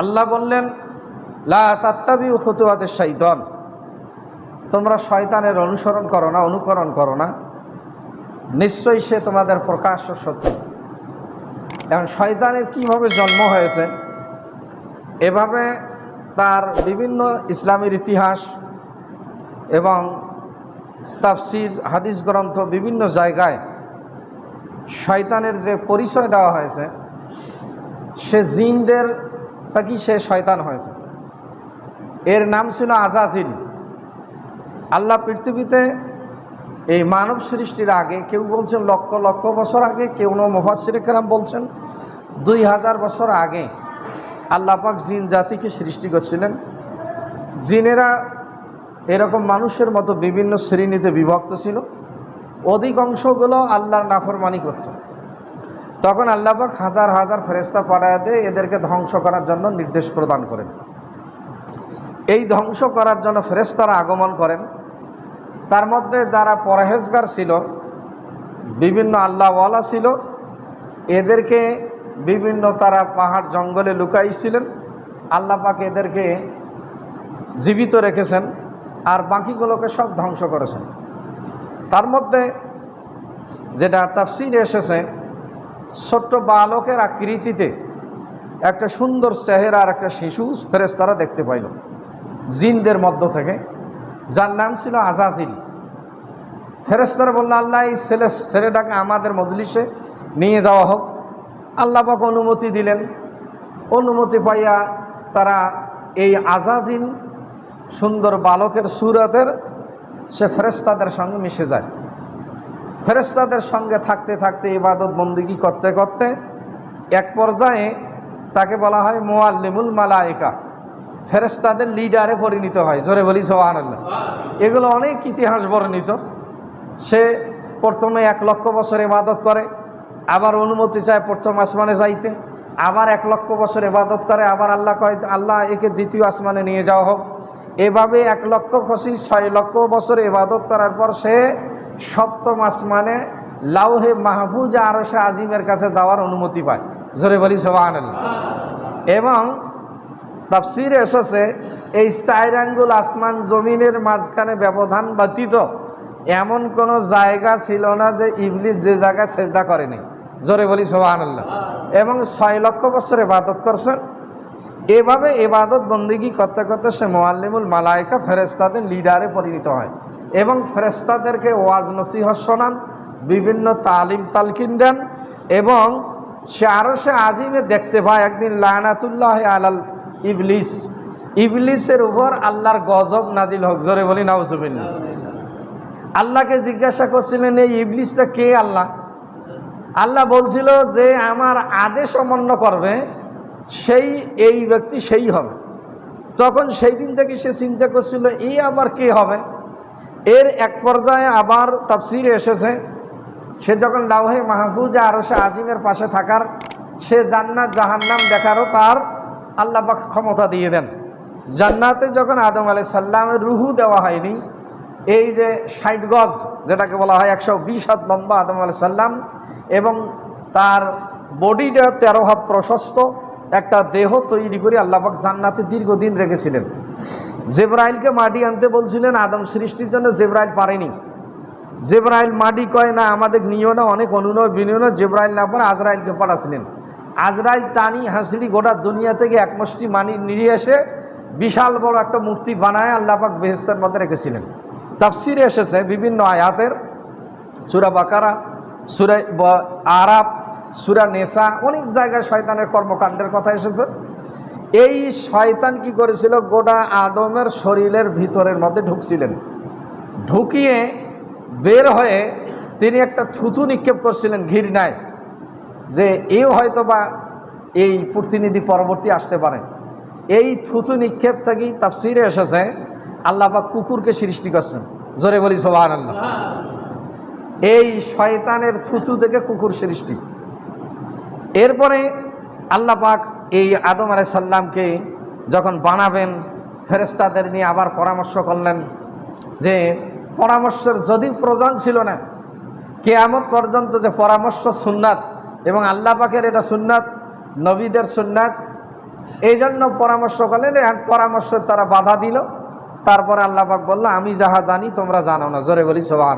আল্লাহ বললেন, লা তাত্তাবি খুতুয়াতের শৈতন তোমরা শয়তানের অনুসরণ করো না, অনুকরণ করো না। নিশ্চয়ই সে তোমাদের প্রকাশ্য সত্য এখন শয়তানের কীভাবে জন্ম হয়েছে, এভাবে তার বিভিন্ন ইসলামের ইতিহাস এবং তাফসির, হাদিস গ্রন্থ বিভিন্ন জায়গায় শয়তানের যে পরিচয় দেওয়া হয়েছে, সে জিনদের থাকি সে শয়তান হয়েছে? এর নাম ছিল আজাজিল আল্লাহ পৃথিবীতে এই মানব সৃষ্টির আগে কেউ বলছেন লক্ষ লক্ষ বছর আগে, কেউ মোহাসিরেকরাম বলছেন। দুই হাজার বছর আগে আল্লাহ পাক জিন জাতিকে সৃষ্টি করছিলেন। জিনেরা এরকম মানুষের মতো বিভিন্ন শ্রেণীতে বিভক্ত ছিল। অধিকাংশগুলো আল্লাহর নাফরমানি করত। তখন আল্লাপাক হাজার হাজার ফেরেস্তা পাঠায় দিয়ে এদেরকে ধ্বংস করার জন্য নির্দেশ প্রদান করেন। এই ধ্বংস করার জন্য ফেরেস্তারা আগমন করেন। তার মধ্যে যারা পরহেজগার ছিল, বিভিন্ন আল্লাহওয়ালা ছিল, এদেরকে বিভিন্ন তারা পাহাড় জঙ্গলে লুকাইছিলেন। আল্লাপাক এদেরকে জীবিত রেখেছেন আর বাকিগুলোকে সব ধ্বংস করেছেন। তার মধ্যে যেটা তাফসির এসেছে ছোট্ট বালকের আকৃতিতে একটা সুন্দর চেহারা আর একটা শিশু ফেরেস্তারা দেখতে পাইল। জিনদের মধ্য থেকে। যার নাম ছিল আজাজিল। ফেরেস্তারা বলল, আল্লাহ, এই ছেলে, ছেলেটাকে আমাদের মজলিসে নিয়ে যাওয়া হোক। আল্লাহ পাক অনুমতি দিলেন। অনুমতি পাইয়া তারা এই আজাজিল সুন্দর বালকের সুরাতের সে ফেরেস্তাদের সঙ্গে মিশে যায়। ফেরেস্তাদের সঙ্গে থাকতে থাকতে ইবাদত বন্দিগি করতে করতে এক পর্যায়ে তাকে বলা হয় মোয়াল্লিমুল মালায়িকা। ফেরেস্তাদের লিডারে পরিণত হয় জোরে বলি সোহান এগুলো অনেক ইতিহাস বর্ণিত। সে প্রথমে এক লক্ষ বছর ইবাদত করে আবার অনুমতি চায় প্রথম আসমানে যাইতে। আবার এক লক্ষ বছর ইবাদত করে আবার আল্লাহ কয় আল্লাহ একে দ্বিতীয় আসমানে নিয়ে যাওয়া হোক। এভাবে এক লক্ষ খসি ছয় লক্ষ বছর ইবাদত করার পর সে সপ্তম আসমানে লাউহে মাহফুজ আরও সে আজিমের কাছে যাওয়ার অনুমতি পায়। জোরে বলি সোহান এবং তাফসিরে এসেছে, এই চার আঙ্গুল আসমান জমিনের মাঝখানে ব্যবধান ব্যতীত এমন কোনো জায়গা ছিল না যে ইবলিস যে জায়গায় চেষ্টা করেনি। জোরে বলি সোহান এবং ছয় লক্ষ বছর এবাদত করছেন এভাবে এবাদত বন্দিগি করতে করতে সে মোয়াল্লিমুল মালায়কা ফেরেস্তাদের লিডারে পরিণত হয়। এবং ফেরেস্তাদেরকে ওয়াজ নসিহত শোনান, বিভিন্ন তালিম তালকিন দেন এবং সে আরও সে আজিমে দেখতে পায় একদিন লায়নাতুল্লাহ আলাল ইবলিস। ইবলিসের উপর আল্লাহর গজব নাজিল হোক, জোরে বলি নাউজুবিল্লা আল্লাহকে জিজ্ঞাসা করছিলেন, এই ইবলিসটা কে আল্লাহ? আল্লাহ বলছিল যে, আমার আদেশ অমান্য করবে, সেই, এই ব্যক্তি সেই হবে। তখন সেই দিন থেকে সে চিন্তা করছিল এই আবার কে হবে? এর এক পর্যায়ে আবার তাফসিরে এসেছে, সে যখন লাউহে মাহফুজ আরও সে আজিমের পাশে থাকার, সে জান্নাত জাহান্নাম দেখারও তার আল্লাপাক ক্ষমতা দিয়ে দেন। জান্নাতে যখন আদম আলাই সাল্লামের রুহু দেওয়া হয়নি, এই যে ষাট গজ, যেটাকে বলা হয় একশো বিশ হাত লম্বা আদম আলাই সাল্লাম এবং তার বডিটা তেরো হাত প্রশস্ত, একটা দেহ তৈরি করে আল্লাপাক জান্নাতে দীর্ঘদিন রেখেছিলেন। জেব্রাইলকে মাটি আনতে বলছিলেন, আদম সৃষ্টির জন্য জেব্রাইল পারেনি। জেব্রাইল মাটি কয়, না, আমাদের নিয়েও না, অনেক অনুনয় বিনিয়োগ না, জেব্রাইল না পারে, আজরাইলকে পাঠাছিলেন। আজরাইল টানি হাসিড়ি গোটা দুনিয়া থেকে এক মুষ্টি মানি নিয়ে এসে বিশাল বড় একটা মূর্তি বানায় আল্লাপাক বেহেস্তের মধ্যে রেখেছিলেন। তাফসিরে এসেছে বিভিন্ন আয়াতের, সুরা বাকারা, সুরা আরাব সুরা নেশা অনেক জায়গায় শয়তানের কর্মকাণ্ডের কথা এসেছে। এই শয়তান কি করেছিল? গোটা আদমের শরীরের ভিতরের মধ্যে ঢুকছিলেন। ঢুকিয়ে বের হয়ে তিনি একটা থুতু নিক্ষেপ করছিলেন ঘৃণায় যে এও হয়তো বা এই প্রতিনিধি পরবর্তী আসতে পারে। এই থুতু নিক্ষেপ থেকেই তাফসিরে এসেছে, আল্লাহ বা কুকুরকে সৃষ্টি করছেন। জোরে বলি সোহান আল্লাহ এই শয়তানের থুতু থেকে কুকুর সৃষ্টি। এরপরে আল্লাহ পাক এই আদম আলাই সাল্লামকে যখন বানাবেন ফেরেস্তাদের নিয়ে আবার পরামর্শ করলেন যে, পরামর্শের যদি প্রয়োজন ছিল না, কেয়ামত পর্যন্ত যে পরামর্শ সুন্নাত এবং আল্লাহ পাকের এটা সুন্নাত, নবীদের সুন্নাত এই জন্য পরামর্শ করলেন পরামর্শ তারা বাধা দিল। তারপরে আল্লাপাক বলল, আমি যাহা জানি তোমরা জানো না। জোরে বলি সোবাহ